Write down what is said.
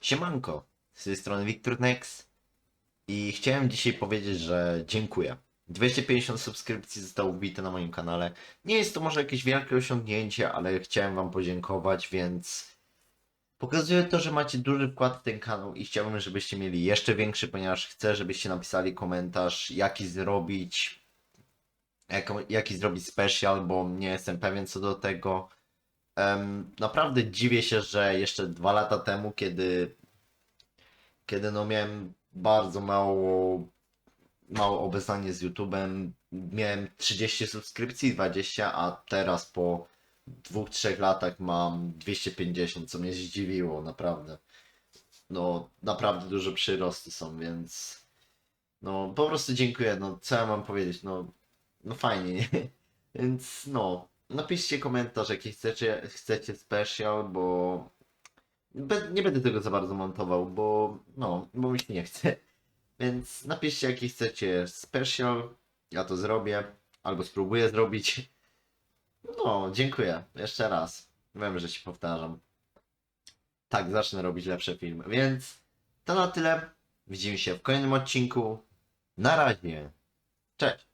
Siemanko, z tej strony Wiktor Nex i chciałem dzisiaj powiedzieć, że dziękuję. 250 subskrypcji zostało wbite na moim kanale. Nie jest to może jakieś wielkie osiągnięcie, ale chciałem wam podziękować, więc pokazuje to, że macie duży wkład w ten kanał i chciałbym, żebyście mieli jeszcze większy, ponieważ chcę, żebyście napisali komentarz, jaki zrobić, jaki zrobić special, bo nie jestem pewien co do tego. Naprawdę dziwię się, że jeszcze dwa lata temu, kiedy, kiedy no miałem bardzo mało, mało obeznanie z YouTube'em, miałem 30 subskrypcji, 20, a teraz po dwóch, trzech latach mam 250, co mnie zdziwiło, naprawdę. No, naprawdę duże przyrosty są, więc no, po prostu dziękuję, no, co ja mam powiedzieć, no, no fajnie, nie? Więc no, napiszcie komentarz, jaki chcecie, chcecie special, bo be, nie będę tego za bardzo montował, bo no, bo mi się nie chce. Więc napiszcie, jaki chcecie special, ja to zrobię, albo spróbuję zrobić. No, dziękuję, jeszcze raz. Wiem, że się powtarzam. Tak, zacznę robić lepsze filmy, więc to na tyle. Widzimy się w kolejnym odcinku. Na razie. Cześć.